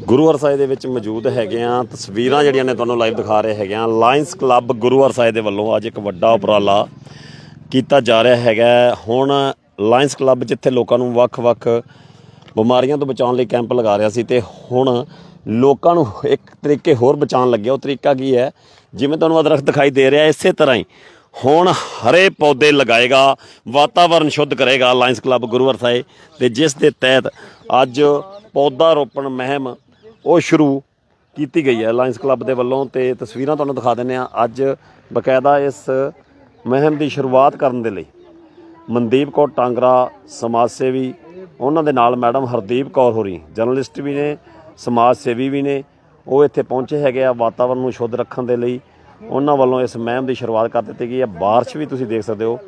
ਗੁਰੂ ਸਾਹਿਬ ਦੇ ਵਿੱਚ ਮੌਜੂਦ ਹੈਗੇ ਆ ਤਸਵੀਰਾਂ ਜਿਹੜੀਆਂ ਨੇ ਤੁਹਾਨੂੰ ਲਾਈਵ ਦਿਖਾ ਰਹੇ ਹੈਗੇ ਆ ਲਾਇਨਸ ਕਲੱਬ ਗੁਰੂ ਸਾਹਿਬ ਦੇ ਵੱਲੋਂ ਅੱਜ ਇੱਕ ਵੱਡਾ ਉਪਰਾਲਾ ਕੀਤਾ ਜਾ ਰਿਹਾ ਹੈਗਾ ਹੁਣ ਲਾਇਨਸ ਕਲੱਬ ਜਿੱਥੇ ਲੋਕਾਂ ਨੂੰ ਵੱਖ-ਵੱਖ ਬਿਮਾਰੀਆਂ ਤੋਂ ਬਚਾਉਣ ਲਈ ਕੈਂਪ ਲਗਾ ਰਿਹਾ ਸੀ ਤੇ ਹੁਣ ਲੋਕਾਂ ਨੂੰ ਇੱਕ ਤਰੀਕੇ ਹੋਰ ਬਚਾਉਣ ਲੱਗਿਆ। ਉਹ ਤਰੀਕਾ ਕੀ ਹੈ? ਜਿਵੇਂ ਤੁਹਾਨੂੰ ਆਹ ਦਿਖਾਈ ਦੇ ਰਿਹਾ, ਇਸੇ ਤਰ੍ਹਾਂ ਹੀ ਹੁਣ ਹਰੇ ਪੌਦੇ ਲਗਾਏਗਾ, ਵਾਤਾਵਰਨ ਸ਼ੁੱਧ ਕਰੇਗਾ ਲਾਇਨਸ ਕਲੱਬ ਗੁਰੂਵਰ ਸਾਹਿਬ ਤੇ ਜਿਸ ਦੇ ਤਹਿਤ ਅੱਜ ਪੌਦਾ ਰੋਪਣ ਮਹਿਮ ਉਹ ਸ਼ੁਰੂ ਕੀਤੀ ਗਈ ਹੈ ਲਾਇਨਸ ਕਲੱਬ ਦੇ ਵੱਲੋਂ ਤੇ ਤਸਵੀਰਾਂ ਤੁਹਾਨੂੰ ਦਿਖਾ ਦਿੰਦੇ ਆ ਅੱਜ ਬਕਾਇਦਾ ਇਸ ਮਹਿਮ ਦੀ ਸ਼ੁਰੂਆਤ ਕਰਨ ਦੇ ਲਈ ਮਨਦੀਪ ਕੌਰ ਟਾਂਗਰਾ, ਸਮਾਜ ਸੇਵੀ, ਉਹਨਾਂ ਦੇ ਨਾਲ ਮੈਡਮ ਹਰਦੀਪ ਕੌਰ ਹੋਰੀ, ਜਰਨਲਿਸਟ ਵੀ ਨੇ, ਸਮਾਜ ਸੇਵੀ ਵੀ ਨੇ, ਉਹ ਇੱਥੇ ਪਹੁੰਚੇ ਹੈਗੇ ਆ ਵਾਤਾਵਰਣ ਨੂੰ ਸ਼ੁੱਧ ਰੱਖਣ ਦੇ ਲਈ। ਉਹਨਾਂ ਵੱਲੋਂ ਇਸ ਮਹਿਮ ਦੀ ਸ਼ੁਰੂਆਤ ਕਰ ਦਿੱਤੀ ਗਈ ਹੈ। ਬਾਰਿਸ਼ ਵੀ ਤੁਸੀਂ ਦੇਖ ਸਕਦੇ ਹੋ।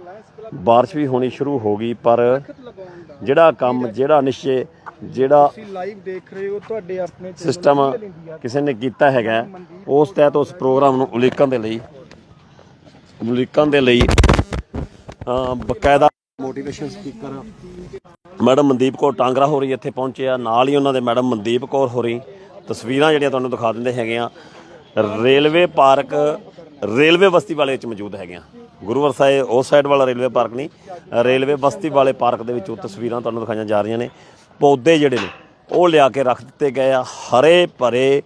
ਬਾਰਿਸ਼ ਵੀ ਹੋਣੀ ਸ਼ੁਰੂ ਹੋ ਗਈ ਪਰ ਜਿਹੜਾ ਕੰਮ ਜਿਹੜਾ ਨਿਸ਼ਚੇ ਜਿਹੜਾ ਤੁਸੀਂ ਲਾਈਵ ਦੇਖ ਰਹੇ ਹੋ ਤੁਹਾਡੇ ਆਪਣੇ channel ਸਿਸਟਮ ਕਿਸੇ ਨੇ ਕੀਤਾ ਹੈਗਾ ਉਸ ਤਹਿਤ ਉਸ ਪ੍ਰੋਗਰਾਮ ਨੂੰ ਉਲੀਕਣ ਦੇ ਲਈ ਉਲੀਕਣ ਦੇ ਲਈ ਬਕਾਇਦਾ motivation speaker madam Mandeep Kaur Tangra ਹੋ ਰਹੀ ਇੱਥੇ ਪਹੁੰਚੇ ਆ। ਨਾਲ ਹੀ ਉਹਨਾਂ ਦੇ ਮੈਡਮ ਮਨਦੀਪ ਕੌਰ ਹੋ ਰਹੀ ਤਸਵੀਰਾਂ ਜਿਹੜੀਆਂ ਤੁਹਾਨੂੰ ਦਿਖਾ ਦਿੰਦੇ ਹੈਗੇ ਆ। ਰੇਲਵੇ ਪਾਰਕ, ਰੇਲਵੇ ਬਸਤੀ ਵਾਲੇ ਵਿੱਚ ਮੌਜੂਦ ਹੈਗੇ ਆ ਗੁਰੂ ਵਰਸਾਏ ਉਸ ਸਾਈਡ ਵਾਲਾ ਰੇਲਵੇ ਪਾਰਕ ਨਹੀਂ, ਰੇਲਵੇ ਬਸਤੀ ਵਾਲੇ ਪਾਰਕ ਦੇ ਵਿੱਚ ਉਹ ਤਸਵੀਰਾਂ ਤੁਹਾਨੂੰ ਦਿਖਾਈਆਂ ਜਾ ਰਹੀਆਂ ਨੇ। ਪੌਦੇ ਜਿਹੜੇ ਨੇ, ਉਹ ਲਿਆ ਕੇ ਰੱਖ ਦਿੱਤੇ ਗਏ ਆ। ਹਰੇ ਭਰੇ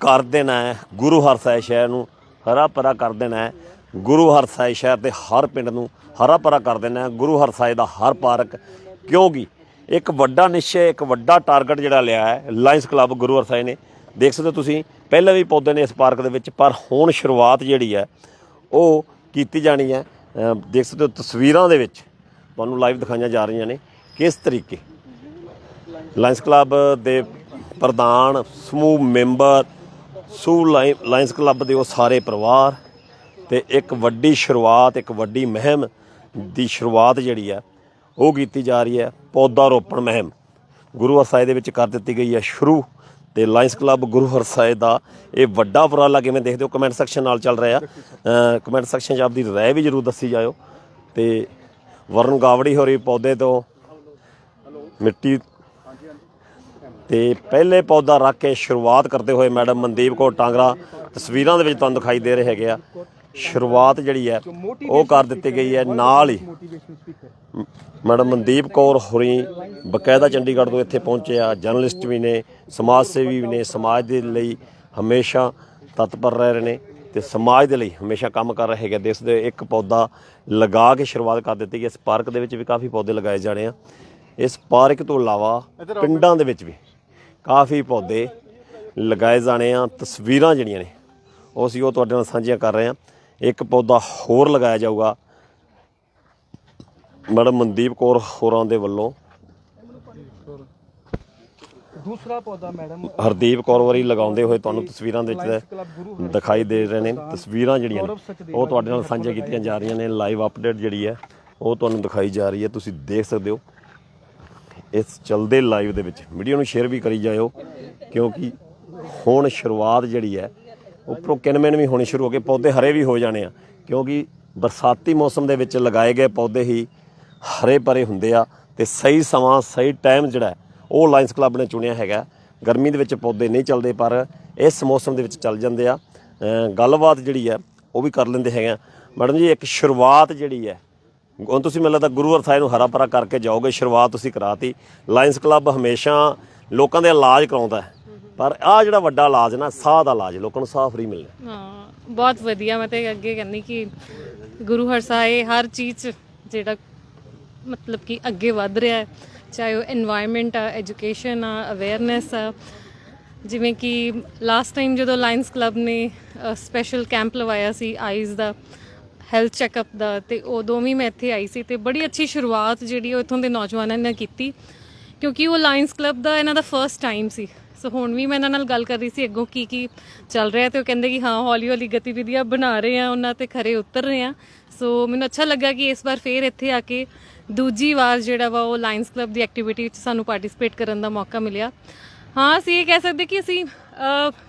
ਕਰ ਦੇਣਾ ਹੈ, ਗੁਰੂ ਹਰਸਾਏ ਸ਼ਹਿਰ ਨੂੰ ਹਰਾ ਭਰਾ ਕਰ ਦੇਣਾ ਹੈ। ਗੁਰੂ ਹਰਸਾਏ ਸ਼ਹਿਰ ਦੇ ਹਰ ਪਿੰਡ ਨੂੰ ਹਰਾ ਭਰਾ ਕਰ ਦੇਣਾ ਹੈ। ਗੁਰੂ ਹਰਸਾਏ ਦਾ ਹਰ ਪਾਰਕ, ਕਿਉਂਕਿ ਇੱਕ ਵੱਡਾ ਨਿਸ਼ਚੈ, ਇੱਕ ਵੱਡਾ ਟਾਰਗੇਟ ਜਿਹੜਾ ਲਿਆ ਹੈ ਲਾਇੰਸ ਕਲੱਬ ਗੁਰੂ ਹਰਸਾਏ ਨੇ। ਦੇਖ ਸਕਦੇ ਹੋ ਤੁਸੀਂ ਪਹਿਲਾਂ ਵੀ ਪੌਦੇ ਨੇ ਇਸ ਪਾਰਕ ਦੇ ਵਿੱਚ, ਪਰ ਹੁਣ ਸ਼ੁਰੂਆਤ ਜਿਹੜੀ ਹੈ, ਉਹ ਕੀਤੀ ਜਾਣੀ ਹੈ। ਦੇਖ ਸਕਦੇ ਹੋ ਤਸਵੀਰਾਂ ਦੇ ਵਿੱਚ, ਤੁਹਾਨੂੰ ਲਾਈਵ ਦਿਖਾਈਆਂ ਜਾ ਰਹੀਆਂ ਨੇ ਕਿਸ ਤਰੀਕੇ। ਲਾਇੰਸ ਕਲੱਬ ਦੇ ਪ੍ਰਧਾਨ, ਸਮੂਹ ਮੈਂਬਰ, ਸੂ ਲਾਇ- ਲਾਇਨਸ ਕਲੱਬ ਦੇ ਉਹ ਸਾਰੇ ਪਰਿਵਾਰ ਤੇ ਇੱਕ ਵੱਡੀ ਸ਼ੁਰੂਆਤ, ਇੱਕ ਵੱਡੀ ਮਹਿਮ ਦੀ ਸ਼ੁਰੂਆਤ ਜਿਹੜੀ ਹੈ, ਉਹ ਕੀਤੀ ਜਾ ਰਹੀ ਹੈ। ਪੌਦਾ ਰੋਪਣ ਮਹਿਮ ਗੁਰੂ ਹਰਸਾਏ ਦੇ ਵਿੱਚ ਕਰ ਦਿੱਤੀ ਗਈ ਹੈ ਸ਼ੁਰੂ। ਤੇ ਲਾਇੰਸ ਕਲੱਬ ਗੁਰੂ ਹਰਸਾਏ ਦਾ ਇਹ ਵੱਡਾ ਉਪਰਾਲਾ ਕਿਵੇਂ ਦੇਖਦੇ ਹੋ? ਕਮੈਂਟ ਸੈਕਸ਼ਨ ਨਾਲ ਚੱਲ ਰਿਹਾ। ਕਮੈਂਟ ਸੈਕਸ਼ਨ 'ਚ ਆਪਦੀ ਰਾਏ ਵੀ ਜਰੂਰ ਦੱਸੀ ਜਾਇਓ। ਤੇ ਵਰਨ ਗਾਵੜੀ ਹੋ ਰਹੀ ਪੌਦੇ ਤੋਂ। ਮਿੱਟੀ ਤੇ ਪਹਿਲੇ ਪੌਦਾ ਰੱਖ ਕੇ ਸ਼ੁਰੂਆਤ ਕਰਦੇ ਹੋਏ ਮੈਡਮ ਮਨਦੀਪ ਕੌਰ ਟਾਂਗਰਾ ਤਸਵੀਰਾਂ ਦੇ ਵਿੱਚ ਤੁਹਾਨੂੰ ਦਿਖਾਈ ਦੇ ਰਹੇ ਹੈਗੇ ਆ। ਸ਼ੁਰੂਆਤ ਜਿਹੜੀ ਹੈ, ਉਹ ਕਰ ਦਿੱਤੀ ਗਈ ਹੈ ਨਾਲ ਹੀ। ਮੈਡਮ ਮਨਦੀਪ ਕੌਰ ਹੋਰੀ ਬਕਾਇਦਾ ਚੰਡੀਗੜ੍ਹ ਤੋਂ ਇੱਥੇ ਪਹੁੰਚੇ ਆ ਜਰਨਲਿਸਟ ਵੀ ਨੇ ਸਮਾਜ ਸੇਵੀ ਵੀ ਨੇ ਸਮਾਜ ਦੇ ਲਈ ਹਮੇਸ਼ਾ ਤਤਪਰ ਰਹੇ ਨੇ ਤੇ ਸਮਾਜ ਦੇ ਲਈ ਹਮੇਸ਼ਾ ਕੰਮ ਕਰ ਰਹੇ ਹੈਗੇ ਦੇਸ਼ ਦੇ ਇੱਕ ਪੌਦਾ ਲਗਾ ਕੇ ਸ਼ੁਰੂਆਤ ਕਰ ਦਿੱਤੀ ਗਈ। ਇਸ ਪਾਰਕ ਦੇ ਵਿੱਚ ਵੀ ਕਾਫੀ ਪੌਦੇ ਲਗਾਏ ਜਾਣੇ ਆ। ਇਸ ਪਾਰਕ ਤੋਂ ਇਲਾਵਾ ਪਿੰਡਾਂ ਦੇ ਵਿੱਚ ਵੀ ਕਾਫੀ ਪੌਦੇ ਲਗਾਏ ਜਾਣੇ ਆ। ਤਸਵੀਰਾਂ ਜਿਹੜੀਆਂ ਨੇ ਉਹ ਅਸੀਂ ਉਹ ਤੁਹਾਡੇ ਨਾਲ ਸਾਂਝੀਆਂ ਕਰ ਰਹੇ ਆ। ਇੱਕ ਪੌਦਾ ਹੋਰ ਲਗਾਇਆ ਜਾਊਗਾ। ਮੈਡਮ ਮਨਦੀਪ ਕੌਰ ਹੋਰਾਂ ਦੇ ਵੱਲੋਂ। ਦੂਸਰਾ ਪੌਦਾ ਮੈਡਮ। ਹਰਦੀਪ ਕੌਰ ਵਾਰੀ ਲਗਾਉਂਦੇ ਹੋਏ ਤੁਹਾਨੂੰ ਤਸਵੀਰਾਂ ਦੇ ਵਿੱਚ ਦਿਖਾਈ ਦੇ ਰਹੇ ਨੇ। ਤਸਵੀਰਾਂ ਜਿਹੜੀਆਂ ਨੇ ਉਹ ਤੁਹਾਡੇ ਨਾਲ ਸਾਂਝੀਆਂ ਕੀਤੀਆਂ ਜਾ ਰਹੀਆਂ ਨੇ। ਲਾਈਵ ਅਪਡੇਟ ਜਿਹੜੀ ਹੈ ਉਹ ਤੁਹਾਨੂੰ ਦਿਖਾਈ ਜਾ ਰਹੀ ਹੈ। ਤੁਸੀਂ ਦੇਖ ਸਕਦੇ ਹੋ। ਇਸ ਚਲਦੇ ਲਾਈਵ ਦੇ ਵਿੱਚ ਵੀਡੀਓ ਨੂੰ ਸ਼ੇਅਰ ਵੀ ਕਰੀ ਜਾਇਓ ਕਿਉਂਕਿ ਹੁਣ ਸ਼ੁਰੂਆਤ ਜਿਹੜੀ ਹੈ ਉੱਪਰੋਂ ਕਿਨਮੈਨ ਵੀ ਹੋਣੀ ਸ਼ੁਰੂ ਹੋ ਗਏ ਪੌਦੇ ਹਰੇ ਵੀ ਹੋ ਜਾਣੇ ਆ ਕਿਉਂਕਿ ਬਰਸਾਤੀ ਮੌਸਮ ਦੇ ਵਿੱਚ ਲਗਾਏ ਗਏ ਪੌਦੇ ਹੀ ਹਰੇ ਭਰੇ ਹੁੰਦੇ ਆ ਤੇ ਸਹੀ ਸਮਾਂ, ਸਹੀ ਟਾਈਮ ਜਿਹੜਾ ਉਹ ਲਾਇਨਸ ਕਲੱਬ ਨੇ ਚੁਣਿਆ ਹੈਗਾ। ਗਰਮੀ ਦੇ ਵਿੱਚ ਪੌਦੇ ਨਹੀਂ ਚੱਲਦੇ, ਪਰ ਇਸ ਮੌਸਮ ਦੇ ਵਿੱਚ ਚੱਲ ਜਾਂਦੇ ਆ। ਗੱਲਬਾਤ ਜਿਹੜੀ ਹੈ, ਉਹ ਵੀ ਕਰ ਲੈਂਦੇ ਹੈਗੇ ਆ। ਮੈਡਮ ਜੀ, ਇੱਕ ਸ਼ੁਰੂਆਤ ਜਿਹੜੀ ਹੈ, ਹੁਣ ਤੁਸੀਂ ਮੈਨੂੰ ਲੱਗਦਾ ਗੁਰੂ ਅਰਥਾਏ ਨੂੰ ਹਰਾ ਭਰਾ ਕਰਕੇ ਜਾਓਗੇ, ਸ਼ੁਰੂਆਤ ਤੁਸੀਂ ਕਰਾਤੀ। ਲਾਇਨਸ ਕਲੱਬ ਹਮੇਸ਼ਾ ਲੋਕਾਂ ਦੇ ਇਲਾਜ ਕਰਾਉਂਦਾ ਹੈ। ਪਰ ਆ ਜਿਹੜਾ ਵੱਡਾ ਇਲਾਜ ਨਾ, ਸਾਹ ਦਾ ਇਲਾਜ, ਲੋਕਾਂ ਨੂੰ ਸਾਹ ਫਰੀ ਮਿਲਣਾ। ਹਾਂ, ਬਹੁਤ ਵਧੀਆ। ਮੈਂ ਤੇ ਅੱਗੇ ਕਹਿੰਦੀ ਕਿ ਗੁਰੂ ਹਰਸਾਏ ਹਰ ਚੀਜ਼ 'ਚ ਜਿਹੜਾ ਮਤਲਬ ਕਿ ਅੱਗੇ ਵਧ ਰਿਹਾ ਹੈ, ਚਾਹੇ ਉਹ এনवायरमेंट ਆ ਐਜੂਕੇਸ਼ਨ ਆ ਅਵੇਅਰਨੈਸ ਆ। ਜਿਵੇਂ ਕਿ ਲਾਸਟ ਟਾਈਮ ਜਦੋਂ ਲਾਇਨਸ ਕਲੱਬ ਨੇ ਸਪੈਸ਼ਲ ਕੈਂਪ ਲਵਾਇਆ ਸੀ ਆਈਜ਼ ਦਾ ਹੈਲਥ ਚੈੱਕਅਪ ਦਾ, ਤੇ ਉਦੋਂ ਵੀ ਮੈਂ ਇੱਥੇ ਆਈ ਸੀ ਤੇ ਬੜੀ ਅੱਛੀ ਸ਼ੁਰੂਆਤ ਜਿਹੜੀ ਉਹ ਇੱਥੋਂ ਦੇ ਨੌਜਵਾਨਾਂ ਨੇ ਕੀਤੀ। ਕਿਉਂਕਿ ਉਹ ਲਾਇਨਸ ਕਲੱਬ ਦਾ ਇਹਨਾਂ ਦਾ ਫਰਸਟ ਟਾਈਮ ਸੀ। ਸੋ ਹੁਣ ਵੀ ਮੈਂ ਇਹਨਾਂ ਨਾਲ ਗੱਲ ਕਰ ਰਹੀ ਸੀ ਅੱਗੋਂ ਕੀ ਕੀ ਚੱਲ ਰਿਹਾ ਤੇ ਉਹ ਕਹਿੰਦੇ ਕਿ ਹਾਂ ਹੌਲੀ ਹੌਲੀ ਗਤੀਵਿਧੀਆਂ ਬਣਾ ਰਹੇ ਆ ਉਹਨਾਂ ਤੇ ਖਰੇ ਉਤਰ ਰਹੇ ਆ ਸੋ ਮੈਨੂੰ ਅੱਛਾ ਲੱਗਾ ਕਿ ਇਸ ਵਾਰ ਫੇਰ ਇੱਥੇ ਆ ਕੇ ਦੂਜੀ ਵਾਰ ਜਿਹੜਾ ਵਾ ਉਹ ਲਾਇਨਸ ਕਲੱਬ ਦੀ ਐਕਟੀਵਿਟੀ ਵਿੱਚ ਸਾਨੂੰ ਪਾਰਟਿਸਿਪੇਟ ਕਰਨ ਦਾ ਮੌਕਾ ਮਿਲਿਆ। ਹਾਂ ਅਸੀਂ ਇਹ ਕਹਿ ਸਕਦੇ ਕਿ ਅਸੀਂ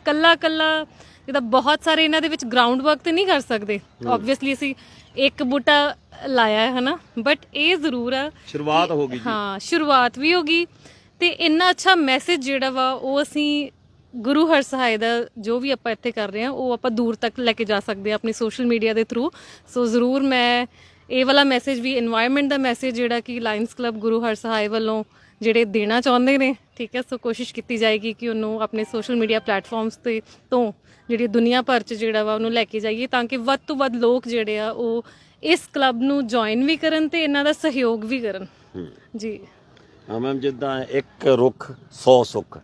ਕੱਲਾ ਕੱਲਾ ਜਿਹਦਾ ਬਹੁਤ ਸਾਰੇ ਇਹਨਾਂ ਦੇ ਵਿੱਚ ਗਰਾਊਂਡ ਵਰਕ ਤੇ ਨਹੀਂ ਕਰ ਸਕਦੇ। ਆਬਵੀਅਸਲੀ ਅਸੀਂ ਇੱਕ ਬੂਟਾ ਲਾਇਆ ਹੈ ਨਾ ਬਟ ਇਹ ਜ਼ਰੂਰ ਆ ਸ਼ੁਰੂਆਤ ਹੋ ਗਈ ਜੀ। ਹਾਂ ਸ਼ੁਰੂਆਤ ਵੀ ਹੋ ਗਈ। ਤੇ ਇੰਨਾ ਅੱਛਾ ਮੈਸੇਜ ਜਿਹੜਾ ਵਾ ਉਹ ਅਸੀਂ ਗੁਰੂ ਹਰ ਸਹਾਇ ਦਾ ਜੋ ਵੀ ਆਪਾਂ ਇੱਥੇ ਕਰ ਰਹੇ ਹਾਂ ਉਹ ਆਪਾਂ ਦੂਰ ਤੱਕ ਲੈ ਕੇ ਜਾ ਸਕਦੇ ਆ ਆਪਣੀ ਸੋਸ਼ਲ ਮੀਡੀਆ ਦੇ ਥਰੂ ਸੋ ਜ਼ਰੂਰ ਮੈਂ ਇਹ ਵਾਲਾ ਮੈਸੇਜ ਵੀ এনवायरमेंट ਦਾ ਮੈਸੇਜ ਜਿਹੜਾ ਕਿ ਲਾਇਨਸ ਕਲੱਬ ਗੁਰੂ ਹਰ ਸਹਾਇ ਵੱਲੋਂ ਜਿਹੜੇ ਦੇਣਾ ਚਾਹੁੰਦੇ ਨੇ ਠੀਕ ਹੈ? ਸੋ ਕੋਸ਼ਿਸ਼ ਕੀਤੀ ਜਾਏਗੀ ਕਿ ਉਹਨੂੰ ਆਪਣੇ ਸੋਸ਼ਲ ਮੀਡੀਆ ਪਲੇਟਫਾਰਮਸ ਤੇ ਤੋਂ ਜਿਹੜੀ ਦੁਨੀਆ ਭਰ ਚ ਜਿਹੜਾ ਵਾ ਉਹਨੂੰ ਲੈ ਕੇ ਜਾਈਏ ਤਾਂ ਕਿ ਵੱਧ ਤੋਂ ਵੱਧ ਲੋਕ ਜਿਹੜੇ ਆ ਉਹ ਇਸ ਕਲੱਬ ਨੂੰ ਜੁਆਇਨ ਵੀ ਕਰਨ ਤੇ ਇਹਨਾਂ ਦਾ ਸਹਿਯੋਗ ਵੀ ਕਰਨ। ਜੀ। ਹਾਂ ਮੈਮ ਜਿੱਦਾਂ ਇੱਕ ਰੁੱਖ 100 ਸੁੱਖ।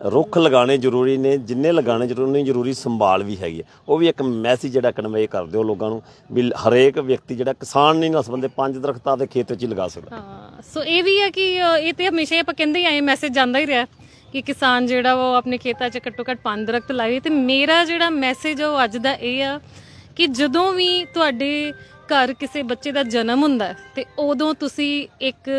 ਰੁੱਖ ਲਗਾਉਣੇ ਜ਼ਰੂਰੀ ਨੇ ਜਿੰਨੇ ਲਗਾਉਣੇ ਜ਼ਰੂਰੀ ਨੇ ਜ਼ਰੂਰੀ ਸੰਭਾਲ ਵੀ ਹੈਗੀ ਹੈ ਉਹ ਵੀ ਇੱਕ ਮੈਸੇਜ ਜਿਹੜਾ ਕਨਵੇ ਕਰ ਦਿਓ ਲੋਕਾਂ ਨੂੰ ਵੀ ਹਰੇਕ ਵਿਅਕਤੀ ਜਿਹੜਾ ਕਿਸਾਨ ਨਹੀਂ ਨਾ ਸੰਬੰਧੇ ਪੰਜ ਦਰਖਤਾਂ ਦੇ ਖੇਤ ਵਿੱਚ ਹੀ ਲਗਾ ਸਕਦਾ। ਹਾਂ ਸੋ ਇਹ ਵੀ ਹੈ ਕਿ ਇਹ ਤੇ ਹਮੇਸ਼ਾ ਆਪਾਂ ਕਹਿੰਦੇ ਆਏ ਮੈਸੇਜ ਜਾਂਦਾ ਹੀ ਰਿਹਾ। ਕਿ ਕਿਸਾਨ ਜਿਹੜਾ ਵਾ ਉਹ ਆਪਣੇ ਖੇਤਾਂ 'ਚ ਘੱਟੋ ਘੱਟ ਪੰਜ ਦਰਖਤ ਲਾਵੇ ਤੇ ਮੇਰਾ ਜਿਹੜਾ ਮੈਸੇਜ ਉਹ ਅੱਜ ਦਾ ਇਹ ਆ ਕਿ ਜਦੋਂ ਵੀ ਤੁਹਾਡੇ ਘਰ ਕਿਸੇ ਬੱਚੇ ਦਾ ਜਨਮ ਹੁੰਦਾ ਹੈ ਤੇ ਉਦੋਂ ਤੁਸੀਂ ਇੱਕ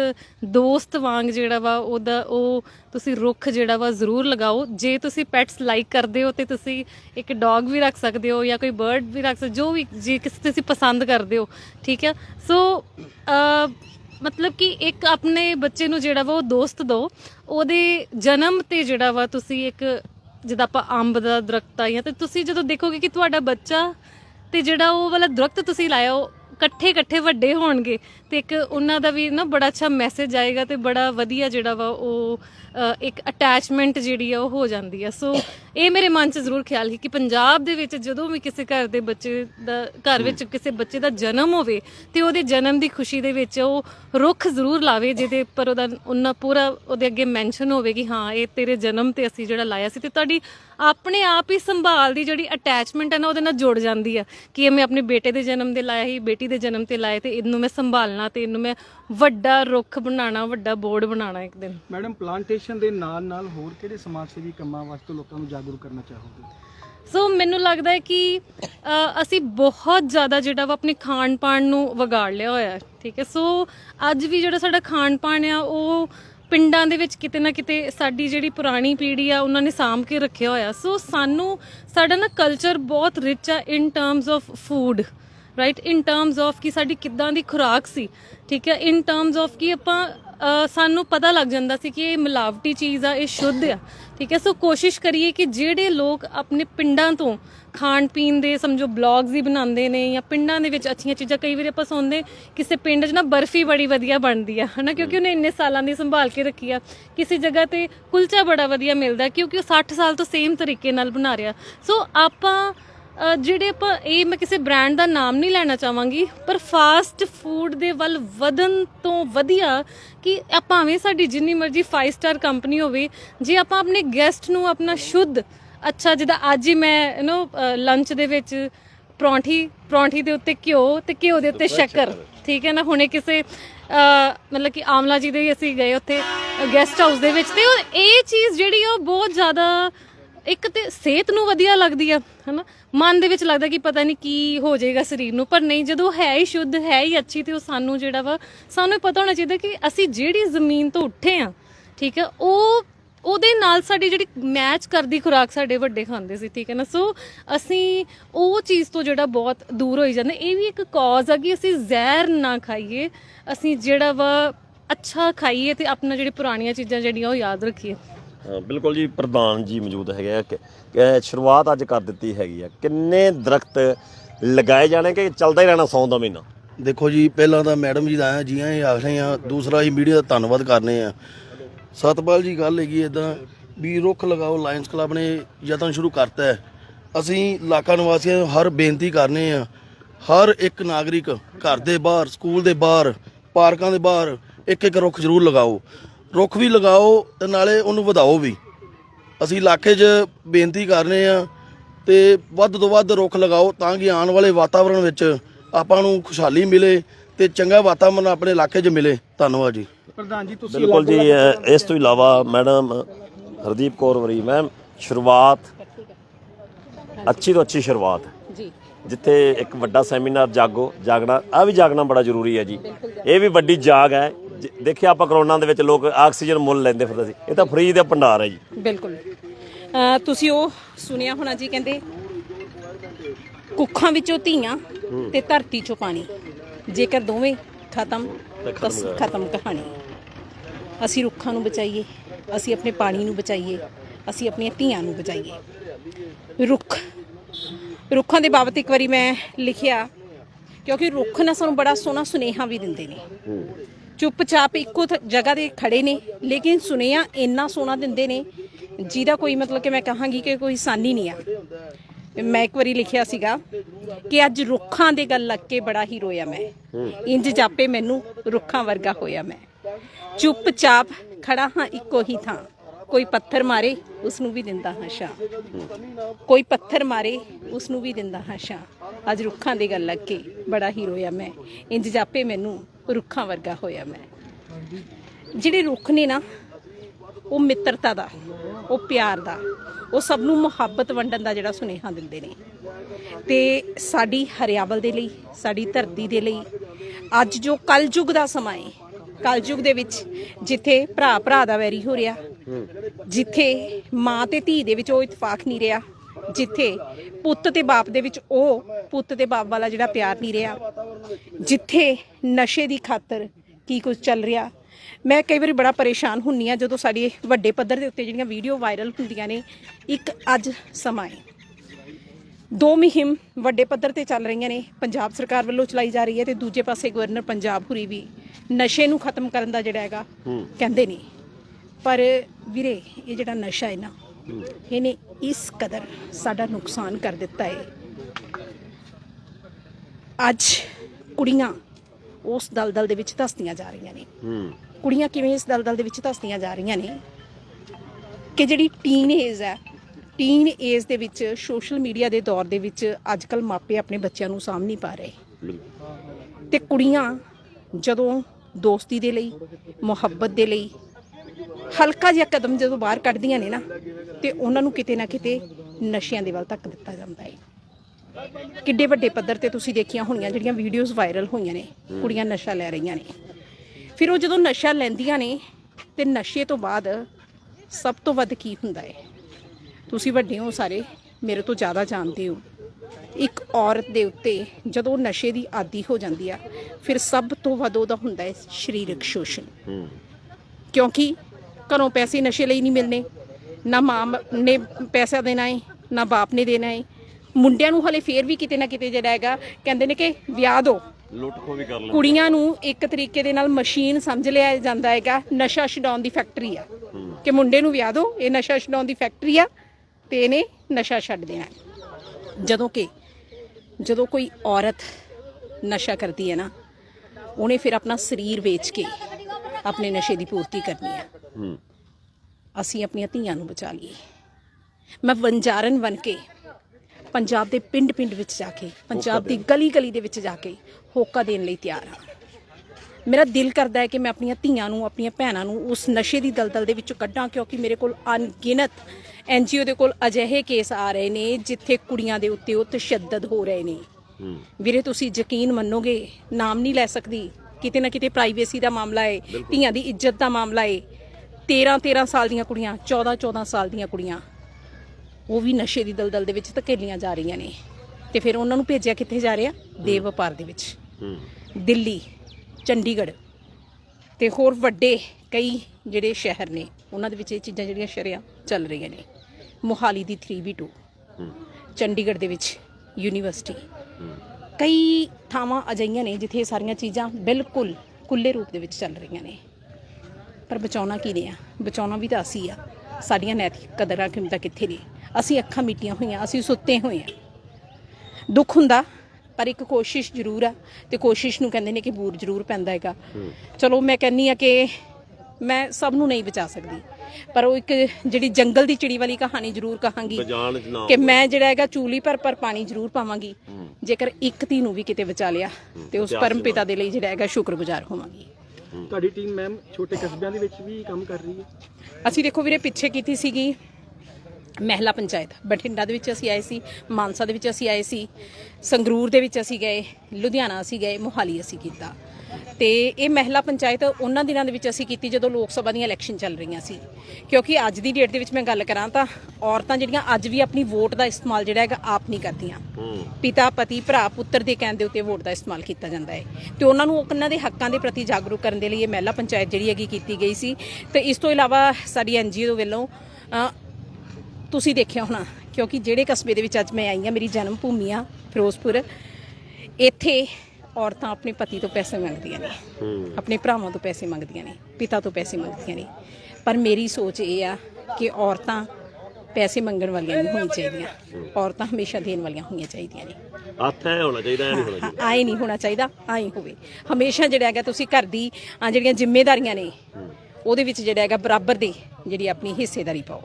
ਦੋਸਤ ਵਾਂਗ ਜਿਹੜਾ ਵਾ ਉਹਦਾ ਉਹ ਤੁਸੀਂ ਰੁੱਖ ਜਿਹੜਾ ਵਾ ਜ਼ਰੂਰ ਲਗਾਓ। ਜੇ ਤੁਸੀਂ ਪੈਟਸ ਲਾਈਕ ਕਰਦੇ ਹੋ ਤੇ ਤੁਸੀਂ ਇੱਕ ਡੌਗ ਵੀ ਰੱਖ ਸਕਦੇ ਹੋ ਜਾਂ ਕੋਈ ਬਰਡ ਵੀ ਰੱਖ ਸਕਦੇ ਜੋ ਵੀ ਜੇ ਕਿਸੇ ਤੁਸੀਂ ਪਸੰਦ ਕਰਦੇ ਹੋ, ਠੀਕ ਹੈ ਸੋ ਮਤਲਬ ਕਿ ਇੱਕ ਆਪਣੇ ਬੱਚੇ ਨੂੰ ਜਿਹੜਾ ਵਾ ਉਹ ਦੋਸਤ ਦਿਓ ਉਹਦੇ ਜਨਮ ਤੇ ਜਿਹੜਾ ਵਾ ਤੁਸੀਂ ਇੱਕ ਜਿੱਦਾਂ ਆਪਾਂ ਅੰਬ ਦਾ ਦਰਖਤ ਆ ਜਾਂ ਤੇ ਤੁਸੀਂ ਜਦੋਂ ਦੇਖੋਗੇ ਕਿ ਤੁਹਾਡਾ ਬੱਚਾ ਤੇ ਜਿਹੜਾ ਉਹ ਵਾਲਾ ਦਰਖਤ ਤੁਸੀਂ ਲਾਇਆ ਉਹ ਇਕੱਠੇ ਇਕੱਠੇ ਵੱਡੇ ਹੋਣਗੇ ਤੇ ਇੱਕ ਉਹਨਾਂ ਦਾ ਵੀ ਨਾ ਬੜਾ ਅੱਛਾ ਮੈਸੇਜ ਆਏਗਾ ਤੇ ਬੜਾ ਵਧੀਆ ਜਿਹੜਾ ਵਾ ਉਹ ਅ, ਇੱਕ ਅਟੈਚਮੈਂਟ ਜਿਹੜੀ ਆ ਉਹ ਹੋ ਜਾਂਦੀ ਆ। ਸੋ ਇਹ ਮੇਰੇ ਮਨ 'ਚ ਜ਼ਰੂਰ ਖਿਆਲ ਸੀ ਕਿ ਪੰਜਾਬ ਦੇ ਵਿੱਚ ਜਦੋਂ ਵੀ ਕਿਸੇ ਘਰ ਦੇ ਬੱਚੇ ਦਾ ਘਰ ਵਿੱਚ ਕਿਸੇ ਬੱਚੇ ਦਾ ਜਨਮ ਹੋਵੇ ਤੇ ਉਹਦੇ ਜਨਮ ਦੀ ਖੁਸ਼ੀ ਦੇ ਵਿੱਚ ਉਹ ਰੁੱਖ ਜ਼ਰੂਰ ਲਾਵੇ ਜਿਹਦੇ ਪਰ ਉਹਦਾ ਉਹਨਾਂ ਪੂਰਾ ਉਹਦੇ ਅੱਗੇ ਮੈਂਸ਼ਨ ਹੋਵੇ ਕਿ ਹਾਂ ਇਹ ਤੇਰੇ ਜਨਮ ਤੇ ਅਸੀਂ ਜਿਹੜਾ ਲਾਇਆ ਸੀ ਤੇ ਤੁਹਾਡੀ ਆਪਣੇ ਆਪ ਹੀ ਸੰਭਾਲ ਦੀ ਜਿਹੜੀ ਅਟੈਚਮੈਂਟ ਹੈ ਨਾ ਉਹਦੇ ਨਾਲ ਜੁੜ ਜਾਂਦੀ ਆ ਕਿ ਇਹ ਮੈਂ ਆਪਣੇ ਬੇਟੇ ਦੇ ਜਨਮ ਤੇ ਲਾਇਆ ਸੀ ਬੇਟੀ ਦੇ ਜਨਮ ਤੇ ਲਾਇਆ ਤੇ ਇਹਨੂੰ ਮੈਂ ਸੰਭਾਲਣਾ ਤੇ ਇਹਨੂੰ ਮੈਂ ਵੱਡਾ ਰੁੱਖ ਬਣਾਉਣਾ ਵੱਡਾ ਬੋਰਡ ਬਣਾਉਣਾ ਇੱਕ ਦਿਨ। ਮੈਡਮ ਪਲਾਂਟੇਸ਼ਨ ਦੇ ਨਾਲ ਨਾਲ ਹੋਰ ਕਿਹੜੇ ਸਮਾਜ ਸੇਵੀ ਕੰਮਾਂ ਵਾਸਤੇ ਲੋਕਾਂ ਨੂੰ ਜਾਗਰੂਕ ਕਰਨਾ ਚਾਹੋਗੇ? ਸੋ ਮੈਨੂੰ ਲੱਗਦਾ ਹੈ ਕਿ ਅ, ਅਸੀਂ ਬਹੁਤ ਜ਼ਿਆਦਾ ਜਿਹੜਾ ਵਾ ਆਪਣੇ ਖਾਣ ਪਾਣ ਨੂੰ ਵਿਗਾੜ ਲਿਆ ਹੋਇਆ ਹੈ ਠੀਕ ਹੈ? ਸੋ ਅੱਜ ਵੀ ਜਿਹੜਾ ਸਾਡਾ ਖਾਣ ਪਾਣ ਆ ਉਹ ਪਿੰਡਾਂ ਦੇ ਵਿੱਚ ਕਿਤੇ ਨਾ ਕਿਤੇ ਸਾਡੀ ਜਿਹੜੀ ਪੁਰਾਣੀ ਪੀੜ੍ਹੀ ਆ ਉਹਨਾਂ ਨੇ ਸਾਂਭ ਕੇ ਰੱਖਿਆ ਹੋਇਆ। ਸੋ ਸਾਨੂੰ ਸਾਡਾ ਨਾ ਕਲਚਰ ਬਹੁਤ ਰਿਚ ਆ in terms of food right in terms of ਕਿ ਸਾਡੀ ਕਿੱਦਾਂ ਦੀ ਖੁਰਾਕ ਸੀ ਠੀਕ ਹੈ ਇਨ ਟਰਮਸ ਆਫ ਕਿ ਆਪਾਂ ਸਾਨੂੰ ਪਤਾ ਲੱਗ ਜਾਂਦਾ ਸੀ ਕਿ ਇਹ ਮਿਲਾਵਟੀ ਚੀਜ਼ ਆ ਇਹ ਸ਼ੁੱਧ ਆ ਠੀਕ ਹੈ ਸੋ ਕੋਸ਼ਿਸ਼ ਕਰੀਏ ਕਿ ਜਿਹੜੇ ਲੋਕ ਆਪਣੇ ਪਿੰਡਾਂ ਤੋਂ ਖਾਣ ਪੀਣ ਦੇ ਸਮਝੋ ਬਲੌਗਸ ਹੀ ਬਣਾਉਂਦੇ ਨੇ ਜਾਂ ਪਿੰਡਾਂ ਦੇ ਵਿੱਚ ਅੱਛੀਆਂ ਚੀਜ਼ਾਂ ਕਈ ਵਾਰੀ ਆਪਾਂ ਸੁਣਦੇ ਕਿਸੇ ਪਿੰਡ 'ਚ ਨਾ ਬਰਫੀ ਬੜੀ ਵਧੀਆ ਬਣਦੀ ਆ ਹਨਾ ਕਿਉਂਕਿ ਉਹਨੇ ਇੰਨੇ ਸਾਲਾਂ ਦੀ ਸੰਭਾਲ ਕੇ ਰੱਖੀ ਆ ਕਿਸੇ ਜਗ੍ਹਾ ਤੇ ਕੁਲਚਾ ਬੜਾ ਵਧੀਆ ਮਿਲਦਾ ਕਿਉਂਕਿ ਉਹ 60 ਸਾਲ ਤੋਂ ਸੇਮ ਤਰੀਕੇ ਨਾਲ ਬਣਾ ਰਿਹਾ ਸੋ ਆਪਾਂ ਜਿਹੜੇ ਆਪਾਂ ਇਹ ਮੈਂ ਕਿਸੇ ਬ੍ਰਾਂਡ ਦਾ ਨਾਮ ਨਹੀਂ ਲੈਣਾ ਚਾਹਾਂਗੀ ਪਰ ਫਾਸਟ ਫੂਡ ਦੇ ਵੱਲ ਵਧਣ ਤੋਂ ਵਧੀਆ ਕਿ ਭਾਵੇਂ ਸਾਡੀ ਜਿੰਨੀ ਮਰਜ਼ੀ 5 ਸਟਾਰ ਕੰਪਨੀ ਹੋਵੇ ਜੇ ਆਪਾਂ ਆਪਣੇ ਗੈਸਟ ਨੂੰ ਆਪਣਾ ਸ਼ੁੱਧ ਅੱਛਾ ਜਿੱਦਾਂ ਅੱਜ ਹੀ ਮੈਂ ਯੂ نو ਲੰਚ ਦੇ ਵਿੱਚ ਪਰੌਂਠੀ ਪਰੌਂਠੀ ਦੇ ਉੱਤੇ ਘਿਓ ਤੇ ਘਿਓ ਦੇ ਉੱਤੇ ਸ਼ੱਕਰ ਠੀਕ ਹੈ ਨਾ? ਹੁਣੇ ਕਿਸੇ ਮਤਲਬ ਕਿ ਆਮਲਾ ਜੀ ਦੇ ਅਸੀਂ ਗਏ ਉੱਥੇ ਗੈਸਟ ਹਾਊਸ ਦੇ ਵਿੱਚ ਤੇ ਉਹ ਇਹ ਚੀਜ਼ ਜਿਹੜੀ ਉਹ ਬਹੁਤ ਜ਼ਿਆਦਾ ਇੱਕ ਤੇ ਸਿਹਤ ਨੂੰ ਵਧੀਆ ਲੱਗਦੀ ਆ, ਹਨਾ? ਮਨ ਦੇ ਵਿੱਚ ਲੱਗਦਾ ਕਿ ਪਤਾ ਨਹੀਂ ਕੀ ਹੋ ਜਾਏਗਾ ਸਰੀਰ ਨੂੰ, ਪਰ ਨਹੀਂ, ਜਦੋਂ ਹੈ ਹੀ ਸ਼ੁੱਧ, ਹੈ ਹੀ ਅੱਛੀ ਤੇ ਉਹ ਸਾਨੂੰ ਜਿਹੜਾ ਵਾ, ਸਾਨੂੰ ਇਹ ਪਤਾ ਹੋਣਾ ਚਾਹੀਦਾ ਕਿ ਅਸੀਂ ਜਿਹੜੀ ਜ਼ਮੀਨ ਤੋਂ ਉੱਠੇ ਆ, ਠੀਕ ਹੈ ਉਹ, ਉਹਦੇ ਨਾਲ ਸਾਡੀ ਜਿਹੜੀ ਮੈਚ ਕਰਦੀ ਖੁਰਾਕ ਸਾਡੇ ਵੱਡੇ ਖਾਂਦੇ ਸੀ, ਠੀਕ ਹੈ ਨਾ? ਸੋ ਅਸੀਂ ਉਹ ਚੀਜ਼ ਤੋਂ ਜਿਹੜਾ ਬਹੁਤ ਦੂਰ ਹੋਈ ਜਾਂਦੇ, ਇਹ ਵੀ ਇੱਕ ਕਾਜ਼ ਆ ਕਿ ਅਸੀਂ ਜ਼ਹਿਰ ਨਾ ਖਾਈਏ, ਅਸੀਂ ਜਿਹੜਾ ਵਾ ਅੱਛਾ ਖਾਈਏ ਤੇ ਆਪਣਾ ਜਿਹੜੀ ਪੁਰਾਣੀਆਂ ਚੀਜ਼ਾਂ ਜਿਹੜੀਆਂ ਉਹ ਯਾਦ ਰੱਖੀਏ। ਬਿਲਕੁਲ ਜੀ ਪ੍ਰਧਾਨ ਜੀ ਮੌਜੂਦ ਹੈਗੇ ਆ। ਸ਼ੁਰੂਆਤ ਅੱਜ ਕਰ ਦਿੱਤੀ ਹੈਗੀ ਆ। ਕਿੰਨੇ ਦਰਖਤ ਲਗਾਏ ਜਾਣੇ ਕਿ ਚੱਲਦਾ ਹੀ ਰਹਿਣਾ ਸੌਂ ਦਾ ਮਹੀਨਾ? ਦੇਖੋ ਜੀ, ਪਹਿਲਾਂ ਤਾਂ ਮੈਡਮ ਜੀ ਦਾ ਆਇਆ ਜੀਆਂ ਇਹ ਆਖ ਰਹੇ ਆ। ਦੂਸਰਾ ਹੀ ਮੀਡੀਆ ਦਾ ਧੰਨਵਾਦ ਕਰਨੇ ਆ। ਸਤਪਾਲ ਜੀ, ਗੱਲ ਹੈਗੀ ਇਦਾਂ ਵੀ ਰੁੱਖ ਲਗਾਓ ਲਾਇਨਸ ਕਲੱਬ ਨੇ ਯਤਨ ਸ਼ੁਰੂ ਕਰਤਾ ਹੈ। ਅਸੀਂ ਇਲਾਕਾ ਨਿਵਾਸੀਆਂ ਨੂੰ ਹਰ ਬੇਨਤੀ ਕਰਨੇ ਆ, ਹਰ ਇੱਕ ਨਾਗਰਿਕ, ਘਰ ਦੇ ਬਾਹਰ, ਸਕੂਲ ਦੇ ਬਾਹਰ, ਪਾਰਕਾਂ ਦੇ ਬਾਹਰ ਇੱਕ ਇੱਕ ਰੁੱਖ ਜ਼ਰੂਰ ਲਗਾਓ। ਰੁੱਖ ਵੀ ਲਗਾਓ ਤੇ ਨਾਲੇ ਉਹਨੂੰ ਵਧਾਓ ਵੀ। ਅਸੀਂ ਇਲਾਕੇ 'ਚ ਬੇਨਤੀ ਕਰਨੇ ਆ ਤੇ ਵੱਧ ਤੋਂ ਵੱਧ ਰੁੱਖ ਲਗਾਓ ਤਾਂ ਕਿ ਆਉਣ ਵਾਲੇ ਵਾਤਾਵਰਣ ਵਿੱਚ ਆਪਾਂ ਨੂੰ ਖੁਸ਼ਹਾਲੀ ਮਿਲੇ ਤੇ ਚੰਗਾ ਵਾਤਾਵਰਣ ਆਪਣੇ ਇਲਾਕੇ 'ਚ ਮਿਲੇ। ਧੰਨਵਾਦ ਜੀ। ਪ੍ਰਧਾਨ ਜੀ ਤੁਸੀਂ ਬਿਲਕੁਲ ਜੀ ਇਸ ਤੋਂ ਇਲਾਵਾ ਮੈਡਮ ਹਰਦੀਪ ਕੌਰ ਵਰੀ ਮੈਮ ਸ਼ੁਰੂਆਤ ਅੱਛੀ ਤੋਂ ਅੱਛੀ ਸ਼ੁਰੂਆਤ। ਜੀ। ਜਿੱਥੇ ਇੱਕ ਵੱਡਾ ਸੈਮੀਨਾਰ ਜਾਗੋ ਜਾਗਣਾ ਆ ਵੀ ਜਾਗਣਾ ਬੜਾ ਜ਼ਰੂਰੀ ਹੈ ਜੀ। ਇਹ ਵੀ ਵੱਡੀ ਜਾਗ ਹੈ। ਦੇਖਿਆ ਆਪਾਂ ਕਰੋਨਾ ਦੇ ਵਿੱਚ ਲੋਕ ਆਕਸੀਜਨ ਮੁੱਲ ਲੈਂਦੇ ਫਿਰਦੇ ਸੀ। ਇਹ ਤਾਂ ਫ੍ਰੀ ਦਾ ਭੰਡਾਰ ਹੈ ਜੀ। ਬਿਲਕੁਲ। ਤੁਸੀਂ ਉਹ ਸੁਣਿਆ ਹੋਣਾ ਜੀ ਕਹਿੰਦੇ ਕੁੱਖਾਂ ਵਿੱਚੋਂ ਧੀਆਂ ਤੇ ਧਰਤੀ ਚੋਂ ਪਾਣੀ। ਜੇਕਰ ਦੋਵੇਂ ਖਤਮ ਤਾਂ ਖਤਮ ਕਹਾਣੀ। ਅਸੀਂ ਰੁੱਖਾਂ ਨੂੰ ਬਚਾਈਏ ਅਸੀਂ ਆਪਣੇ ਪਾਣੀ ਨੂੰ ਬਚਾਈਏ ਅਸੀਂ ਆਪਣੀਆਂ ਧੀਆਂ ਨੂੰ ਬਚਾਈਏ। ਰੁੱਖ ਰੁੱਖਾਂ ਦੇ ਬਾਬਤ ਇੱਕ ਵਾਰੀ ਮੈਂ ਲਿਖਿਆ ਕਿਉਂਕਿ ਰੁੱਖ ਨਾ ਸਾਨੂੰ ਬੜਾ ਸੋਹਣਾ ਸੁਨੇਹਾ ਵੀ ਦਿੰਦੇ ਨੇ। ਚੁੱਪਚਾਪ ਇੱਕੋ ਜਗ੍ਹਾ ਤੇ ਖੜੇ ਨੇ। ਲੇਕਿਨ ਸੁਨੇਹਾ ਇੰਨਾ ਸੋਹਣਾ ਦਿੰਦੇ ਨੇ, ਜਿਹਦਾ ਕੋਈ ਮਤਲਬ ਕਿ ਮੈਂ ਕਹਾਂਗੀ ਕਿ ਕੋਈ ਸਾਨੀ ਨਹੀਂ ਆ। ਮੈਂ ਇੱਕ ਵਾਰੀ ਲਿਖਿਆ ਸੀਗਾ ਕਿ ਅੱਜ ਰੁੱਖਾਂ ਦੇ ਗੱਲ ਲੱਗ ਕੇ ਬੜਾ ਹੀ ਰੋਇਆ ਮੈਂ। ਇੰਜ ਜਾਪੇ ਮੈਨੂੰ ਰੁੱਖਾਂ ਵਰਗਾ ਹੋਇਆ ਮੈਂ। ਚੁੱਪਚਾਪ ਖੜਾ ਹਾਂ ਇੱਕੋ ਹੀ ਥਾਂ। ਕੋਈ ਪੱਥਰ ਮਾਰੇ ਉਸ ਨੂੰ ਵੀ ਦਿੰਦਾ ਹਾਂ ਛਾਂ ਕੋਈ ਪੱਥਰ ਮਾਰੇ ਉਸ ਨੂੰ ਵੀ ਦਿੰਦਾ ਹਾਂ ਛਾਂ ਅੱਜ ਰੁੱਖਾਂ ਦੀ ਗੱਲ ਲੱਗ ਕੇ ਬੜਾ ਹੀ ਰੋਇਆ ਮੈਂ। ਇੰਜ ਜਾਪੇ ਮੈਨੂੰ ਰੁੱਖਾਂ ਵਰਗਾ ਹੋਇਆ ਮੈਂ। ਜਿਹੜੇ ਰੁੱਖ ਨੇ ਨਾ, ਉਹ ਮਿੱਤਰਤਾ ਦਾ, ਉਹ ਪਿਆਰ ਦਾ, ਉਹ ਸਭ ਨੂੰ ਮੁਹੱਬਤ ਵੰਡਣ ਦਾ ਜਿਹੜਾ ਸੁਨੇਹਾ ਦਿੰਦੇ ਨੇ। ਤੇ ਸਾਡੀ ਹਰਿਆਵਲ ਦੇ ਲਈ, ਸਾਡੀ ਧਰਤੀ ਦੇ ਲਈ, ਅੱਜ ਜੋ ਕਲਯੁਗ ਦਾ ਸਮਾਂ ਹੈ ਕਲਯੁਗ ਦੇ ਵਿੱਚ ਜਿੱਥੇ ਭਰਾ ਭਰਾ ਦਾ ਵੈਰੀ ਹੋ ਰਿਹਾ ਜਿੱਥੇ ਮਾਂ ਤੇ ਧੀ ਦੇ ਵਿੱਚ ਉਹ ਇਤਫਾਕ ਨਹੀਂ ਰਿਹਾ ਜਿੱਥੇ ਪੁੱਤ ਤੇ ਬਾਪ ਦੇ ਵਿੱਚ ਉਹ ਪੁੱਤ ਤੇ ਬਾਪ ਵਾਲਾ ਜਿਹੜਾ ਪਿਆਰ ਨਹੀਂ ਰਿਹਾ ਜਿੱਥੇ ਨਸ਼ੇ ਦੀ ਖਾਤਰ ਕੀ ਕੁਝ ਚੱਲ ਰਿਹਾ। ਮੈਂ ਕਈ ਵਾਰੀ ਬੜਾ ਪਰੇਸ਼ਾਨ ਹੁੰਨੀ ਆ ਜਦੋਂ ਸਾਡੀ ਵੱਡੇ ਪੱਧਰ ਦੇ ਉੱਤੇ ਜਿਹੜੀਆਂ ਵੀਡੀਓ ਵਾਇਰਲ ਹੁੰਦੀਆਂ ਨੇ ਇੱਕ ਅੱਜ ਸਮਾਂ ਹੈ। ਦੋ ਮੁਹਿੰਮ ਵੱਡੇ ਪੱਧਰ ਤੇ ਚੱਲ ਰਹੀਆਂ ਨੇ। ਪੰਜਾਬ ਸਰਕਾਰ ਵੱਲੋਂ ਚਲਾਈ ਜਾ ਰਹੀ ਹੈ ਤੇ ਦੂਜੇ ਪਾਸੇ ਗਵਰਨਰ ਪੰਜਾਬ ਹੁਰੀ ਵੀ ਨਸ਼ੇ ਨੂੰ ਖਤਮ ਕਰਨ ਦਾ ਜਿਹੜਾ ਹੈਗਾ ਕਹਿੰਦੇ ਨੇ। ਪਰ ਵੀਰੇ ਇਹ ਜਿਹੜਾ ਨਸ਼ਾ ਹੈ ਨਾ ਇਹਨੇ ਇਸ ਕਦਰ ਸਾਡਾ ਨੁਕਸਾਨ ਕਰ ਦਿੱਤਾ ਹੈ। ਅੱਜ ਕੁੜੀਆਂ ਉਸ ਦਲਦਲ ਦੇ ਵਿੱਚ ਧਸਦੀਆਂ ਜਾ ਰਹੀਆਂ ਨੇ। ਕੁੜੀਆਂ ਕਿਵੇਂ ਇਸ ਦਲਦਲ ਦੇ ਵਿੱਚ ਧਸਦੀਆਂ ਜਾ ਰਹੀਆਂ ਨੇ? ਕਿ ਜਿਹੜੀ ਟੀਨ ਏਜ ਹੈ ਟੀਨ ਏਜ ਦੇ ਵਿੱਚ ਸੋਸ਼ਲ ਮੀਡੀਆ ਦੇ ਦੌਰ ਦੇ ਵਿੱਚ ਅੱਜ ਅੱਜਕੱਲ ਮਾਪੇ ਆਪਣੇ ਬੱਚਿਆਂ ਨੂੰ ਸਾਂਭ ਨਹੀਂ ਪਾ ਰਹੇ। ਬਿਲਕੁਲ ਤੇ ਕੁੜੀਆਂ ਜਦੋਂ ਦੋਸਤੀ ਦੇ ਲਈ, ਮੁਹੱਬਤ ਦੇ ਲਈ ਹਲਕਾ ਜਿਹਾ ਕਦਮ ਜਦੋਂ ਬਾਹਰ ਕੱਢਦੀਆਂ ਨੇ ਨਾ, ਤੇ ਉਹਨਾਂ ਨੂੰ ਕਿਤੇ ਨਾ ਕਿਤੇ ਨਸ਼ਿਆਂ ਦੇ ਵੱਲ ਧੱਕ ਦਿੱਤਾ ਜਾਂਦਾ ਹੈ। ਕਿੱਡੇ ਵੱਡੇ ਪੱਧਰ ਤੇ ਤੁਸੀਂ ਦੇਖੀਆਂ ਹੋਣੀਆਂ ਜਿਹੜੀਆਂ ਵੀਡੀਓਜ਼ ਵਾਇਰਲ ਹੋਈਆਂ ਨੇ, ਕੁੜੀਆਂ ਨਸ਼ਾ ਲੈ ਰਹੀਆਂ ਨੇ। ਫਿਰ ਉਹ ਜਦੋਂ ਨਸ਼ਾ ਲੈਂਦੀਆਂ ਨੇ, ਤੇ ਨਸ਼ੇ ਤੋਂ ਬਾਅਦ ਸਭ ਤੋਂ ਵੱਧ ਕੀ ਹੁੰਦਾ ਹੈ? ਤੁਸੀਂ ਵੱਡੇ ਹੋ ਸਾਰੇ ਮੇਰੇ ਤੋਂ ਜ਼ਿਆਦਾ ਜਾਣਦੇ ਹੋ। ਇੱਕ ਔਰਤ ਦੇ ਉੱਤੇ ਜਦੋਂ ਨਸ਼ੇ ਦੀ ਆਦੀ ਹੋ ਜਾਂਦੀ ਆ ਫਿਰ ਸਭ ਤੋਂ ਵੱਧ ਉਹਦਾ ਹੁੰਦਾ ਹੈ ਸਰੀਰਕ ਸ਼ੋਸ਼ਣ। ਕਿਉਂਕਿ ਘਰੋਂ ਪੈਸੇ ਨਸ਼ੇ ਲਈ ਨਹੀਂ ਮਿਲਨੇ ਨਾ ਮਾਂ ਨੇ ਪੈਸਾ ਦੇਣਾ ਹੈ ਨਾ ਬਾਪ ਨੇ ਦੇਣਾ ਹੈ ਮੁੰਡਿਆਂ ਨੂੰ ਹਲੇ ਫੇਰ ਵੀ ਕਿਤੇ ਨਾ ਕਿਤੇ ਜਿਹੜਾ ਹੈਗਾ ਕਹਿੰਦੇ ਨੇ ਕਿ ਵਿਆਹ ਦਿਓ ਲੁੱਟ ਖੋ ਵੀ ਕਰ ਲੈ ਕੁੜੀਆਂ ਨੂੰ ਇੱਕ ਤਰੀਕੇ ਦੇ ਨਾਲ ਮਸ਼ੀਨ ਸਮਝ ਲਿਆ ਜਾਂਦਾ ਹੈਗਾ ਨਸ਼ਾ ਛਡਾਉਣ ਦੀ ਫੈਕਟਰੀ ਆ। ਕਿ ਮੁੰਡੇ ਨੂੰ ਵਿਆਹ ਦਿਓ ਇਹ ਨਸ਼ਾ ਛਡਾਉਣ ਦੀ ਫੈਕਟਰੀ ਆ। ਤੇ ਇਹਨੇ ਨਸ਼ਾ ਛੱਡ ਦੇਣਾ। ਜਦੋਂ ਕਿ ਜਦੋਂ ਕੋਈ ਔਰਤ ਨਸ਼ਾ ਕਰਦੀ ਹੈ ਨਾ ਉਹਨੇ ਫਿਰ ਆਪਣਾ ਸਰੀਰ ਵੇਚ ਕੇ ਆਪਣੇ ਨਸ਼ੇ ਦੀ ਪੂਰਤੀ ਕਰਨੀ ਹੈ। ਹੂੰ। ਅਸੀਂ ਆਪਣੀਆਂ ਧੀਆਂ ਨੂੰ ਬਚਾ ਲਈਏ। ਮੈਂ ਵੰਜਾਰਨ ਬਣ ਕੇ ਪੰਜਾਬ ਦੇ ਪਿੰਡ-ਪਿੰਡ ਵਿੱਚ ਜਾ ਕੇ ਪੰਜਾਬ ਦੀ ਗਲੀ-ਗਲੀ ਦੇ ਵਿੱਚ ਜਾ ਕੇ ਹੋਕਾ ਦੇਣ ਲਈ ਤਿਆਰ ਹਾਂ। ਮੇਰਾ ਦਿਲ ਕਰਦਾ ਹੈ ਕਿ ਮੈਂ ਆਪਣੀਆਂ ਧੀਆਂ ਨੂੰ ਆਪਣੀਆਂ ਭੈਣਾਂ ਨੂੰ ਉਸ ਨਸ਼ੇ ਦੀ ਦਲਦਲ ਦੇ ਵਿੱਚੋਂ ਕੱਢਾਂ ਕਿਉਂਕਿ ਮੇਰੇ ਕੋਲ ਅਣਗਿਣਤ ਐਨਜੀਓ ਦੇ ਕੋਲ ਅਜਿਹੇ ਕੇਸ ਆ ਰਹੇ ਨੇ ਜਿੱਥੇ ਕੁੜੀਆਂ ਦੇ ਉੱਤੇ ਉਹ ਤਸ਼ੱਦਦ ਹੋ ਰਹੇ ਨੇ। ਵੀਰੇ ਤੁਸੀਂ ਯਕੀਨ ਮੰਨੋਗੇ? ਨਾਮ ਨਹੀਂ ਲੈ ਸਕਦੀ। ਕਿਤੇ ਨਾ ਕਿਤੇ ਪ੍ਰਾਈਵੇਸੀ ਦਾ ਮਾਮਲਾ ਹੈ ਧੀਆਂ ਦੀ ਇੱਜ਼ਤ ਦਾ ਮਾਮਲਾ ਹੈ 13 13 ਸਾਲ ਦੀਆਂ ਕੁੜੀਆਂ 14 14 ਸਾਲ ਦੀਆਂ ਕੁੜੀਆਂ ਉਹ ਵੀ ਨਸ਼ੇ ਦੀ ਦਲਦਲ ਦੇ ਵਿੱਚ ਧਕੇਲੀਆਂ ਜਾ ਰਹੀਆਂ ਨੇ। ਤੇ ਫਿਰ ਉਹਨਾਂ ਨੂੰ ਭੇਜਿਆ ਕਿੱਥੇ ਜਾ ਰਿਹਾ? ਦੇਵ ਵਪਾਰ ਦੇ ਵਿੱਚ। ਦਿੱਲੀ ਚੰਡੀਗੜ੍ਹ ਤੇ ਹੋਰ ਵੱਡੇ ਕਈ ਜਿਹੜੇ ਸ਼ਹਿਰ ਨੇ ਉਹਨਾਂ ਦੇ ਵਿੱਚ ਇਹ ਚੀਜ਼ਾਂ ਜਿਹੜੀਆਂ ਸ਼ਰਿਆਂ ਚੱਲ ਰਹੀਆਂ ਨੇ। ਮੋਹਾਲੀ ਦੀ 3v2 ਹੂੰ। ਚੰਡੀਗੜ੍ਹ ਦੇ ਵਿੱਚ ਯੂਨੀਵਰਸਿਟੀ ਕਈ ਥਾਵਾਂ ਅਜਈਆਂ ਨੇ ਜਿੱਥੇ ਇਹ ਸਾਰੀਆਂ ਚੀਜ਼ਾਂ ਬਿਲਕੁਲ ਖੁੱਲੇ ਰੂਪ ਦੇ ਵਿੱਚ ਚੱਲ ਰਹੀਆਂ ਨੇ। ਪਰ ਬਚਾਉਣਾ ਕੀ ਨੇ ਆ? ਬਚਾਉਣਾ ਵੀ ਤਾਂ ਅਸੀਂ ਆ। ਸਾਡੀਆਂ ਨੈਤਿਕ ਕਦਰਾਂ ਕੀਮਤਾਂ ਕਿੱਥੇ ਨੇ? ਅਸੀਂ ਅੱਖਾਂ ਮੀਟੀਆਂ ਹੋਈਆਂ ਅਸੀਂ ਸੁੱਤੇ ਹੋਏ ਆ। ਦੁੱਖ ਹੁੰਦਾ ਪਰ ਇੱਕ ਕੋਸ਼ਿਸ਼ ਜ਼ਰੂਰ ਆ ਤੇ ਕੋਸ਼ਿਸ਼ ਨੂੰ ਕਹਿੰਦੇ ਨੇ ਕਿ ਬੂਰ ਜ਼ਰੂਰ ਪੈਂਦਾ ਹੈਗਾ। ਚਲੋ ਮੈਂ ਕਹਿੰਨੀ ਆ ਕਿ ਮੈਂ ਸਭ ਨੂੰ ਨਹੀਂ ਬਚਾ ਸਕਦੀ। ਪਰ ਉਹ ਇੱਕ ਜਿਹੜੀ ਜੰਗਲ ਦੀ ਚਿੜੀ ਵਾਲੀ ਕਹਾਣੀ ਜ਼ਰੂਰ ਕਹਾਂਗੀ ਬਜਾਨ ਕਿ ਮੈਂ ਜਿਹੜਾ ਹੈਗਾ ਚੂਲੀ ਪਰ ਪਰ ਪਾਣੀ ਜ਼ਰੂਰ ਪਾਵਾਂਗੀ। ਜੇਕਰ ਇੱਕ ਧੀ ਨੂੰ ਵੀ ਕਿਤੇ ਬਚਾ ਲਿਆ ਤੇ ਉਸ ਪਰਮ ਪਿਤਾ ਦੇ ਲਈ ਜਿਹੜਾ ਹੈਗਾ ਸ਼ੁਕਰਗੁਜ਼ਾਰ ਹੋਵਾਂਗੀ। ਤੁਹਾਡੀ ਟੀਮ ਮੈਮ ਛੋਟੇ ਕਸਬਿਆਂ ਦੇ ਵਿੱਚ ਵੀ ਕੰਮ ਕਰ ਰਹੀ ਹੈ? ਅਸੀਂ ਦੇਖੋ ਵੀਰੇ ਪਿੱਛੇ ਕੀਤੀ ਸੀਗੀ ਮਹਿਲਾ ਪੰਚਾਇਤ। ਬਠਿੰਡਾ ਦੇ ਵਿੱਚ ਅਸੀਂ ਆਏ ਸੀ ਮਾਨਸਾ ਦੇ ਵਿੱਚ ਅਸੀਂ ਆਏ ਸੀ ਸੰਗਰੂਰ ਦੇ ਵਿੱਚ ਅਸੀਂ ਗਏ ਲੁਧਿਆਣਾ ਅਸੀਂ ਗਏ ਮੋਹਾਲੀ ਅਸੀਂ ਕੀਤਾ। ਤੇ ਇਹ ਮਹਿਲਾ ਪੰਚਾਇਤ ਉਹਨਾਂ ਦਿਨਾਂ ਦੇ ਵਿੱਚ ਅਸੀਂ ਕੀਤੀ ਜਦੋਂ ਲੋਕ ਸਭਾ ਦੀਆਂ ਇਲੈਕਸ਼ਨ ਚੱਲ ਰਹੀਆਂ ਸੀ। ਕਿਉਂਕਿ ਅੱਜ ਦੀ ਡੇਟ ਦੇ ਵਿੱਚ ਮੈਂ ਗੱਲ ਕਰਾਂ ਤਾਂ ਔਰਤਾਂ ਜਿਹੜੀਆਂ ਅੱਜ ਵੀ ਆਪਣੀ ਵੋਟ ਦਾ ਇਸਤੇਮਾਲ ਜਿਹੜਾ ਹੈਗਾ ਆਪ ਨਹੀਂ ਕਰਦੀਆਂ। ਪਿਤਾ ਪਤੀ ਭਰਾ ਪੁੱਤਰ ਦੇ ਕਹਿਣ ਦੇ ਉੱਤੇ ਵੋਟ ਦਾ ਇਸਤੇਮਾਲ ਕੀਤਾ ਜਾਂਦਾ ਹੈ। ਤੇ ਉਹਨਾਂ ਨੂੰ ਉਹਨਾਂ ਦੇ ਹੱਕਾਂ ਦੇ ਪ੍ਰਤੀ ਜਾਗਰੂਕ ਕਰਨ ਦੇ ਲਈ ਇਹ ਮਹਿਲਾ ਪੰਚਾਇਤ ਜਿਹੜੀ ਹੈਗੀ ਕੀਤੀ ਗਈ ਸੀ। ਤੇ ਇਸ ਤੋਂ ਇਲਾਵਾ ਸਾਡੀ ਐਨਜੀਓ ਵੱਲੋਂ ਤੁਸੀਂ ਦੇਖਿਆ ਹੋਣਾ ਕਿਉਂਕਿ ਜਿਹੜੇ ਕਸਬੇ ਦੇ ਵਿੱਚ ਅੱਜ ਮੈਂ ਆਈ ਹਾਂ ਮੇਰੀ ਜਨਮ ਭੂਮੀ ਆ ਫਿਰੋਜ਼ਪੁਰ ਇੱਥੇ ਔਰਤਾਂ ਆਪਣੇ ਪਤੀ ਤੋਂ ਪੈਸੇ ਮੰਗਦੀਆਂ ਨੇ ਆਪਣੇ ਭਰਾਵਾਂ ਤੋਂ ਪੈਸੇ ਮੰਗਦੀਆਂ ਨੇ ਪਿਤਾ ਤੋਂ ਪੈਸੇ ਮੰਗਦੀਆਂ ਨੇ। ਪਰ ਮੇਰੀ ਸੋਚ ਇਹ ਆ ਕਿ ਔਰਤਾਂ ਪੈਸੇ ਮੰਗਣ ਵਾਲੀਆਂ ਨਹੀਂ ਹੋਣੀਆਂ ਚਾਹੀਦੀਆਂ। ਔਰਤਾਂ ਹਮੇਸ਼ਾ ਦੇਣ ਵਾਲੀਆਂ ਹੋਣੀਆਂ ਚਾਹੀਦੀਆਂ ਨੇ। ਹੱਥ ਐ ਹੋਣਾ ਚਾਹੀਦਾ ਐ ਨਹੀਂ ਹੋਣਾ ਚਾਹੀਦਾ। ਆਏ ਨਹੀਂ ਹੋਣਾ ਚਾਹੀਦਾ ਆਏ ਹੋਵੇ। ਹਮੇਸ਼ਾ ਜਿਹੜਾ ਹੈਗਾ ਤੁਸੀਂ ਘਰ ਦੀ ਆਹ ਜਿਹੜੀਆਂ ਜ਼ਿੰਮੇਵਾਰੀਆਂ ਨੇ ਉਹਦੇ ਵਿੱਚ ਜਿਹੜਾ ਹੈਗਾ ਬਰਾਬਰ ਦੀ ਜਿਹੜੀ ਆਪਣੀ ਹਿੱਸੇਦਾਰੀ ਪਾਓ।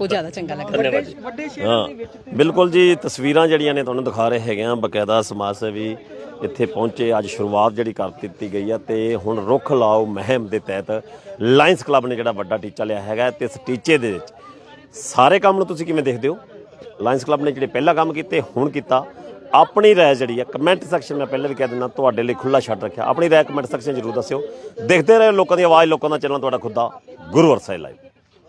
ਉਹ ਜ਼ਿਆਦਾ ਚੰਗਾ ਲੱਗਦਾ। ਵੱਡੇ ਸ਼ਹਿਰਾਂ ਹਾਂ ਦੇ ਵਿੱਚ ਬਿਲਕੁਲ ਜੀ ਤਸਵੀਰਾਂ ਜਿਹੜੀਆਂ ਨੇ ਤੁਹਾਨੂੰ ਦਿਖਾ ਰਹੇ ਹੈਗੇ ਆ ਬਕਾਇਦਾ ਸਮਾਜ ਸੇਵੀ ਇੱਥੇ ਪਹੁੰਚੇ, ਅੱਜ ਸ਼ੁਰੂਆਤ ਜਿਹੜੀ ਕਰ ਦਿੱਤੀ ਗਈ ਆ ਤੇ ਹੁਣ ਰੁੱਖ ਲਾਓ ਮਹਿਮ ਦੇ ਤਹਿਤ ਲਾਇੰਸ ਕਲੱਬ ਨੇ ਜਿਹੜਾ ਵੱਡਾ ਟੀਚਾ ਲਿਆ ਹੈਗਾ ਤੇ ਇਸ ਟੀਚੇ ਦੇ ਵਿੱਚ ਸਾਰੇ ਕੰਮ ਨੂੰ ਤੁਸੀਂ ਕਿਵੇਂ ਦੇਖਦੇ ਹੋ? ਲਾਇੰਸ ਕਲੱਬ ਨੇ ਜਿਹੜੇ ਪਹਿਲਾ ਕੰਮ ਕੀਤੇ, ਹੁਣ ਕੀਤਾ। ਆਪਣੀ ਰਾਏ ਜਿਹੜੀ ਆ ਕਮੈਂਟ ਸੈਕਸ਼ਨ ਮੈਂ ਪਹਿਲਾਂ ਵੀ ਕਹਿ ਦਿੰਦਾ, ਤੁਹਾਡੇ ਲਈ ਖੁੱਲਾ ਛੱਡ ਰੱਖਿਆ। ਆਪਣੀ ਰਾਏ ਕਮੈਂਟ ਸੈਕਸ਼ਨ ਜ਼ਰੂਰ ਦੱਸਿਓ। ਦੇਖਦੇ ਰਹੋ ਲੋਕਾਂ ਦੀ ਆਵਾਜ਼, ਲੋਕਾਂ ਦਾ ਚੈਨਲ, ਤੁਹਾਡਾ ਖੁੱਦਾ ਗੁਰੂ ਅਰਸਾਈ ਲਾਈਵ